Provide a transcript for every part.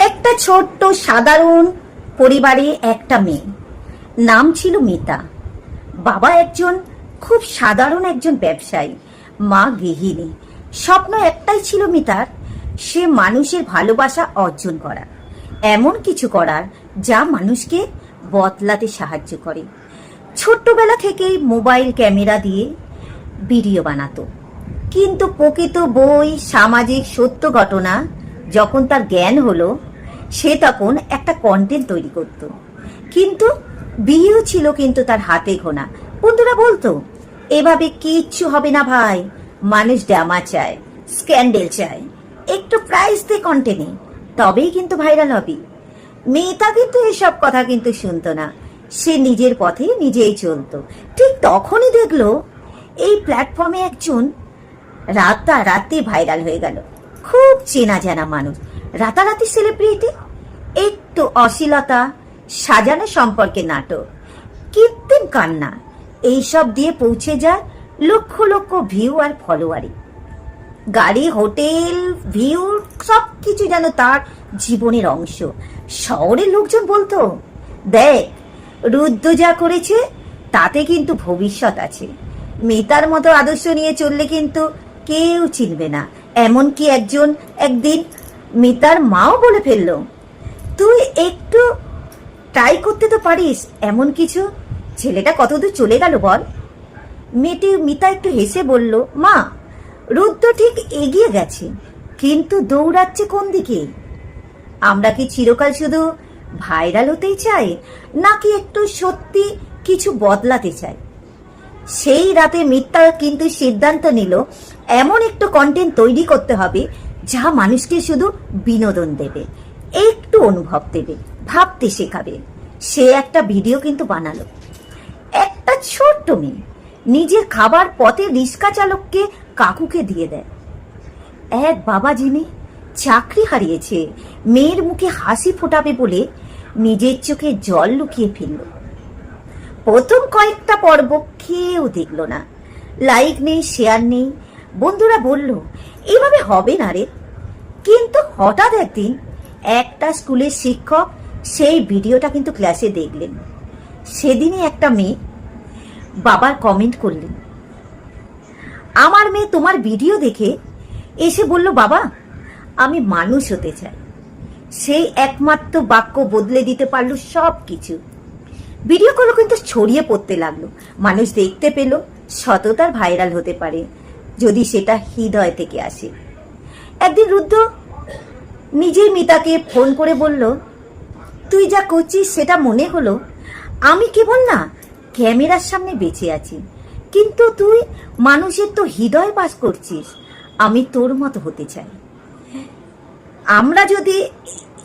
একটা ছোট্ট সাধারণ পরিবারে একটা মেয়ে। নাম ছিল মিতা। বাবা একজন খুব সাধারণ একজন ব্যবসায়ী, মা গৃহিণী। স্বপ্ন একটাই ছিল মিতার, সে মানুষের ভালোবাসা অর্জন করা এমন কিছু করার যা মানুষকে বদলাতে সাহায্য করে। ছোট্টবেলা থেকেই মোবাইল ক্যামেরা দিয়ে ভিডিও বানাতো। কিন্তু প্রকৃত বই, সামাজিক সত্য ঘটনা যখন তার জ্ঞান হলো সে তখন একটা কন্টেন্ট তৈরি করত। কিন্তু বিয়েও ছিল কিন্তু তার হাতে ঘোনা। বন্ধুরা বলতো, এভাবে কিচ্ছু হবে না ভাই। মানুষ ড্রামা চায় স্ক্যান্ডেল চায়। একটু প্রাইস দিয়ে কন্টেন্টে তবেই কিন্তু ভাইরাল হবে। মেয়েটা কিন্তু এসব কথা কিন্তু শুনতো না। সে নিজের পথে নিজেই চলতো। ঠিক তখনই দেখল, এই প্ল্যাটফর্মে একজন রাতারাতি ভাইরাল হয়ে গেল। খুব চেনা জানা মানুষ। রাতারাতি সেলিব্রিটি একটু অশ্লীলতা, সাজানো সম্পর্কে নাটক কৃত্রিম কান্না, এইসব দিয়ে পৌঁছে যায় লক্ষ লক্ষ ভিউ আর ফলোয়ারি গাড়ি, হোটেল ভিউ সব কিছু যেন তার জীবনের অংশ। শহরের লোকজন বলতো, দেখ, রুদ্র যা করেছে, তাতে কিন্তু ভবিষ্যৎ আছে। মেতার মতো আদর্শ নিয়ে চললে কিন্তু কেউ চিনবে না। এমনকি একজন, একদিন মিতার মাও বলে ফেলল। তুই একটু ট্রাই করতে তো পারিস, এমন কিছু? ছেলেটা কতদূর চলে গেল বল? মেয়েটি মিতা একটু হেসে বলল, মা রুদ্র ঠিক এগিয়ে গেছে, কিন্তু দৌড়াচ্ছে কোন দিকে? আমরা কি চিরকাল শুধু ভাইরাল হতেই চাই, নাকি একটু সত্যি কিছু বদলাতে চাই? সেই রাতে মিথ্যা কিন্তু সিদ্ধান্ত নিল, এমন একটু কন্টেন্ট তৈরি করতে হবে, যা মানুষকে শুধু বিনোদন দেবে। একটু অনুভব দেবে, ভাবতে শেখাবে। সে একটা ভিডিও কিন্তু বানালো। একটা ছোট্ট মেয়ে নিজের খাবার পথে রিক্সা চালককে কাকুকে দিয়ে দেয়। এক বাবা যিনি চাকরি হারিয়েছে, মেয়ের মুখে হাসি ফোটাবে বলে নিজের চোখে জল লুকিয়ে ফেলল। প্রথম কয়েকটা পর্ব কেউ দেখল না। লাইক নেই শেয়ার নেই। বন্ধুরা বলল, এভাবে হবে না রে। কিন্তু হঠাৎ একদিন একটা স্কুলের শিক্ষক সেই ভিডিওটা কিন্তু ক্লাসে দেখলেন। সেদিনই একটা মেয়ে বাবার কমেন্ট করলেন। আমার মেয়ে তোমার ভিডিও দেখে এসে বলল, বাবা, আমি মানুষ হতে চাই। সেই একমাত্র বাক্য বদলে দিতে পারল সব কিছু ভিডিওগুলো কিন্তু ছড়িয়ে পড়তে লাগল। মানুষ দেখতে পেল সততার ভাইরাল হতে পারে, যদি সেটা হৃদয় থেকে আসে। একদিন রুদ্র নিজেই মিতাকে ফোন করে বলল, তুই যা করছিস সেটা মনে হলো। আমি কেবল না, ক্যামেরার সামনে বেঁচে আছি। কিন্তু তুই মানুষের তো হৃদয় বাস করছিস। আমি তোর মতো হতে চাই। আমরা যদি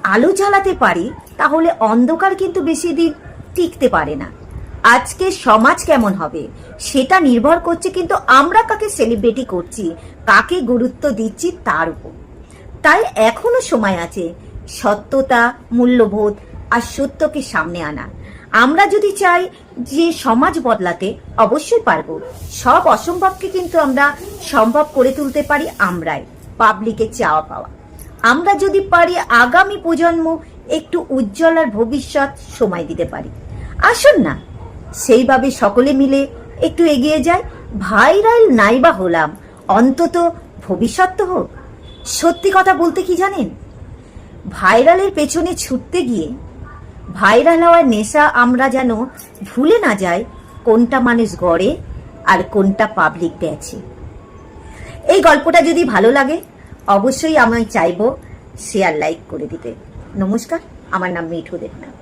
আলো জ্বালাতে পারি, তাহলে অন্ধকার কিন্তু বেশি দিন টিকতে পারে না। আজকে সমাজ কেমন হবে, সেটা নির্ভর করছে কিন্তু আমরা কাকে সেলিব্রিটি করছি, কাকে গুরুত্ব দিচ্ছি তার উপর। তাই এখনও সময় আছে সত্যতা, মূল্যবোধ আর সত্যকে সামনে আনা। আমরা যদি চাই যে সমাজ বদলাতে, অবশ্যই পারব। সব অসম্ভবকে কিন্তু আমরা সম্ভব করে তুলতে পারি আমরাই পাবলিকের চাওয়া পাওয়া। আমরা যদি পারি আগামী প্রজন্ম একটু উজ্জ্বল আর ভবিষ্যৎ সময় দিতে পারি। আসুন না, সেইভাবে সকলে মিলে একটু এগিয়ে যায় ভাইরাল নাইবা হলাম, অন্তত ভবিষ্যৎ তো হোক। সত্যি কথা বলতে কি জানেন? ভাইরালের পেছনে ছুটতে গিয়ে ভাইরাল হওয়ার নেশা আমরা যেন ভুলে না যাই, কোনটা মানুষ গড়ে আর কোনটা পাবলিক পেয়েছে এই গল্পটা যদি ভালো লাগে, অবশ্যই আমি চাইব শেয়ার লাইক করে দিতে। নমস্কার, আমার নাম মিঠু দেবনাথ।